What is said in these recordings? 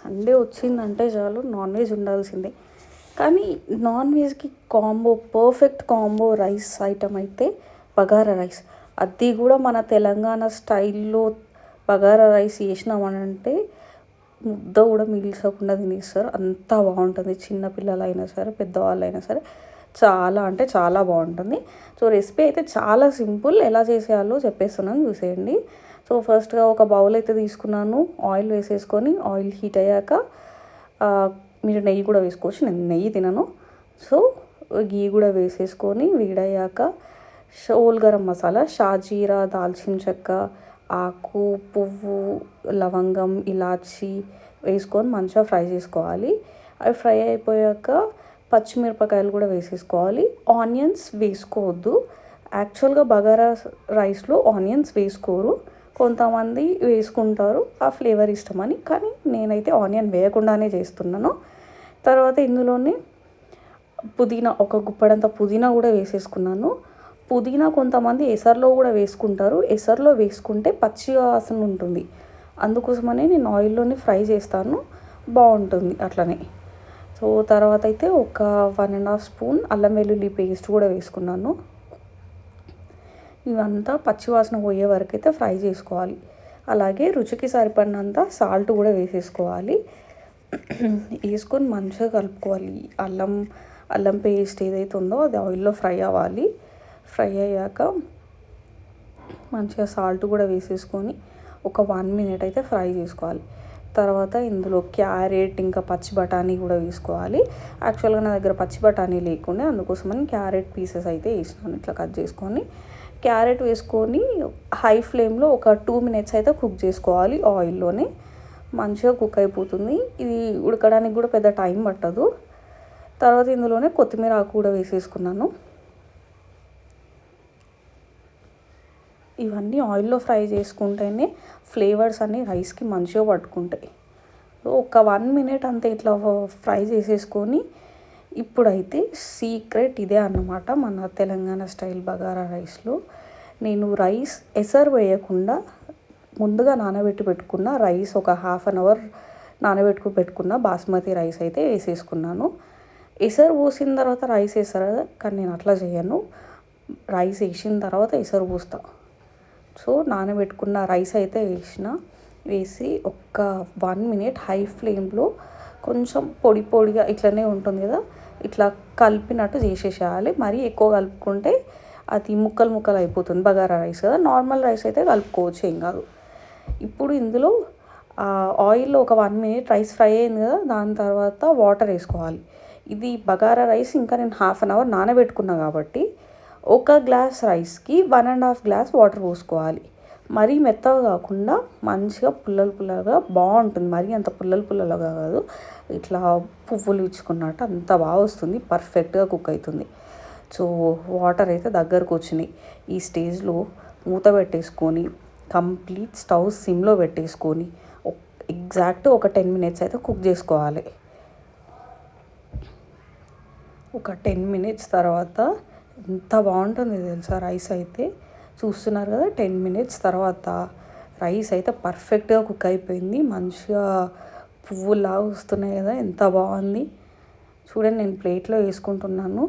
Sunday వచ్చిందంటే చాలు non veg ఉండాల్సిందే. కానీ non వెజ్కి combo perfect combo rice item అయితే బగారా రైస్. అది కూడా మన తెలంగాణ స్టైల్లో బగారా రైస్ చేసినామనంటే ముద్ద కూడా మిగిల్చకుండా తినేస్తారు. అంత బాగుంటుంది. చిన్నపిల్లలైనా సరే పెద్దవాళ్ళు అయినా సరే. చాలా అంటే చాలా బాగుంటుంది. సో రెసిపీ అయితే చాలా సింపుల్. ఎలా చేసేయాలో చెప్పేస్తున్నాను. చూసేయండి. సో ఫస్ట్గా ఒక బౌల్ అయితే తీసుకున్నాను. ఆయిల్ వేసేసుకొని ఆయిల్ హీట్ అయ్యాక మీరు నెయ్యి కూడా వేసుకోవచ్చు. నేను నెయ్యి తినను. సో గీ కూడా వేసేసుకొని వేడయ్యాక షోల్ గరం మసాలా షాజీరా దాల్చిన చెక్క ఆకు పువ్వు లవంగం ఇలాచి వేసుకొని మంచిగా ఫ్రై చేసుకోవాలి. అవి ఫ్రై అయిపోయాక పచ్చిమిరపకాయలు కూడా వేసేసుకోవాలి. ఆనియన్స్ వేసుకోవద్దు. యాక్చువల్గా బగారా రైస్లో ఆనియన్స్ వేసుకోరు. కొంతమంది వేసుకుంటారు. ఆ ఫ్లేవర్ ఇష్టమని. కానీ నేనైతే ఆనియన్ వేయకుండానే చేస్తున్నాను. తర్వాత ఇందులోనే పుదీనా ఒక గుప్పడంత పుదీనా కూడా వేసేసుకున్నాను. పుదీనా కొంతమంది ఎసర్లో కూడా వేసుకుంటారు. ఎసర్లో వేసుకుంటే పచ్చి వాసన ఉంటుంది. అందుకోసమనే నేను ఆయిల్లోనే ఫ్రై చేస్తాను. బాగుంటుంది అట్లనే. సో తర్వాత అయితే ఒక వన్ అండ్ హాఫ్ స్పూన్ అల్లం వెల్లుల్లి పేస్ట్ కూడా వేసుకున్నాను. ఇవంతా పచ్చివాసన పోయే వరకు అయితే ఫ్రై చేసుకోవాలి. అలాగే రుచికి సరిపడినంత సాల్ట్ కూడా వేసేసుకోవాలి. వేసుకొని మంచిగా కలుపుకోవాలి. అల్లం అల్లం పేస్ట్ ఏదైతే ఉందో అది ఆయిల్లో ఫ్రై అవ్వాలి. ఫ్రై అయ్యాక మంచిగా సాల్ట్ కూడా వేసేసుకొని ఒక వన్ మినిట్ అయితే ఫ్రై చేసుకోవాలి. తర్వాత ఇందులో క్యారెట్ ఇంకా పచ్చి బఠానీ కూడా వేసుకోవాలి. యాక్చువల్గా నా దగ్గర పచ్చి బఠానీ లేకుండే అందుకోసమని క్యారెట్ పీసెస్ అయితే వేసినాను ఇట్లా కట్ చేసుకొని. క్యారెట్ వేసుకొని హై ఫ్లేమ్లో ఒక టూ మినిట్స్ అయితే కుక్ చేసుకోవాలి ఆయిల్లోనే. మంచిగా కుక్ అయిపోతుంది. ఇది ఉడకడానికి కూడా పెద్ద టైం పట్టదు. తర్వాత ఇందులోనే కొత్తిమీర ఆకు కూడా వేసేసుకున్నాను. ఇవన్నీ ఆయిల్లో ఫ్రై చేసుకుంటేనే ఫ్లేవర్స్ అన్నీ రైస్కి మంచిగా పట్టుకుంటాయి. ఒక వన్ మినిట్ అంతే ఇట్లా ఫ్రై చేసేసుకొని ఇప్పుడైతే సీక్రెట్ ఇదే అన్నమాట మన తెలంగాణ స్టైల్ బగారా రైస్లో. నేను రైస్ ఎసరు వేయకుండా ముందుగా నానబెట్టి పెట్టుకున్న రైస్ ఒక హాఫ్ అన్ అవర్ నానబెట్టుకు పెట్టుకున్న బాస్మతి రైస్ అయితే వేసేసుకున్నాను. ఎసరు పోసిన తర్వాత రైస్ వేసారు కదా కానీ నేను అట్లా చేయను. రైస్ వేసిన తర్వాత ఎసరు పోస్తాను సో నానబెట్టుకున్న రైస్ అయితే వేసిన. వేసి ఒక్క వన్ మినిట్ హై ఫ్లేమ్లో కొంచెం పొడి పొడిగా ఇట్లనే ఉంటుంది కదా ఇట్లా కలిపినట్టు చేసేసేయాలి. మరీ ఎక్కువ కలుపుకుంటే అది ముక్కలు ముక్కలు అయిపోతుంది బగారా రైస్ కదా. నార్మల్ రైస్ అయితే కలుపుకోవచ్చు ఏం కాదు. ఇప్పుడు ఇందులో ఆయిల్లో ఒక వన్ మినిట్ రైస్ ఫ్రై అయింది కదా దాని తర్వాత వాటర్ వేసుకోవాలి. ఇది బగారా రైస్ ఇంకా నేను హాఫ్ అన్ అవర్ నానబెట్టుకున్నా కాబట్టి ఒక గ్లాస్ రైస్కి one and half glass water పోసుకోవాలి. మరీ మెత్తగా కాకుండా మంచిగా పుల్లలు పుల్లలుగా బాగుంటుంది. మరీ అంత పుల్లలు పుల్లలుగా కాదు. ఇట్లా పువ్వులు ఇచ్చుకున్నట్టు అంత బాగా వస్తుంది. పర్ఫెక్ట్గా కుక్ అవుతుంది. సో వాటర్ అయితే దగ్గరకు వచ్చినాయి. ఈ స్టేజ్లో మూత పెట్టేసుకొని కంప్లీట్ స్టవ్ సిమ్లో పెట్టేసుకొని ఎగ్జాక్ట్ ఒక టెన్ మినిట్స్ అయితే కుక్ చేసుకోవాలి. ఒక టెన్ మినిట్స్ తర్వాత ఎంత బాగుంటుంది తెలుసా రైస్ అయితే? చూస్తున్నారు కదా టెన్ మినిట్స్ తర్వాత రైస్ అయితే పర్ఫెక్ట్గా కుక్ అయిపోయింది. మంచిగా పువ్వులా వస్తున్నాయి కదా ఎంత బాగుంది. చూడండి నేను ప్లేట్లో వేసుకుంటున్నాను.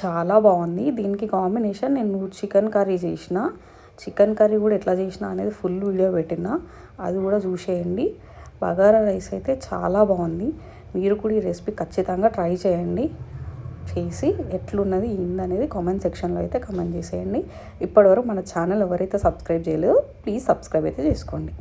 చాలా బాగుంది. దీనికి కాంబినేషన్ నేను చికెన్ కర్రీ చేసిన. చికెన్ కర్రీ కూడా ఎట్లా చేసిన అనేది ఫుల్ వీడియో పెట్టిన. అది కూడా చూసేయండి. బగారా రైస్ అయితే చాలా బాగుంది. మీరు కూడా ఈ రెసిపీ ఖచ్చితంగా ట్రై చేయండి. చేసి ఎట్లున్నది ఏందనేది కామెంట్ సెక్షన్లో అయితే కామెంట్ చేసేయండి. ఇప్పటివరకు మన ఛానల్ ఎవరైతే సబ్స్క్రైబ్ చేయలేదో ప్లీజ్ సబ్స్క్రైబ్ అయితే చేసుకోండి.